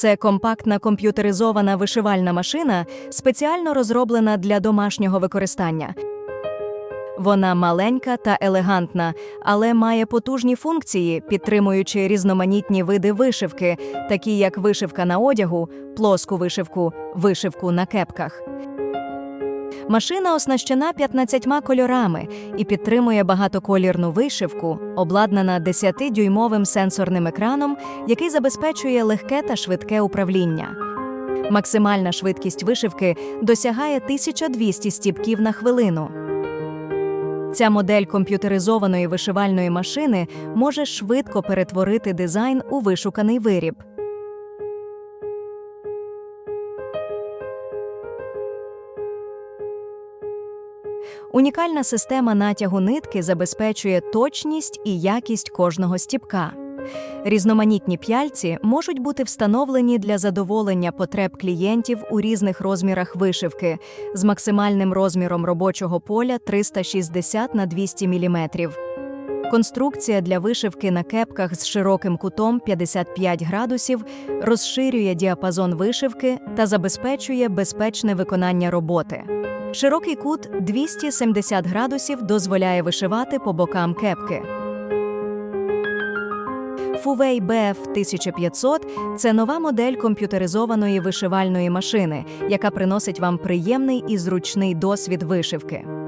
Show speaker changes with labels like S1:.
S1: Це компактна комп'ютеризована вишивальна машина, спеціально розроблена для домашнього використання. Вона маленька та елегантна, але має потужні функції, підтримуючи різноманітні види вишивки, такі як вишивка на одягу, плоску вишивку, вишивку на кепках. Машина оснащена 15 кольорами і підтримує багатоколірну вишивку, обладнана 10-дюймовим сенсорним екраном, який забезпечує легке та швидке управління. Максимальна швидкість вишивки досягає 1200 стіпків на хвилину. Ця модель комп'ютеризованої вишивальної машини може швидко перетворити дизайн у вишуканий виріб. Унікальна система натягу нитки забезпечує точність і якість кожного стіпка. Різноманітні п'яльці можуть бути встановлені для задоволення потреб клієнтів у різних розмірах вишивки з максимальним розміром робочого поля 360 на 200 мм. Конструкція для вишивки на кепках з широким кутом 55 градусів розширює діапазон вишивки та забезпечує безпечне виконання роботи. Широкий кут 270 градусів дозволяє вишивати по бокам кепки. Фувей BF 1500 – це нова модель комп'ютеризованої вишивальної машини, яка приносить вам приємний і зручний досвід вишивки.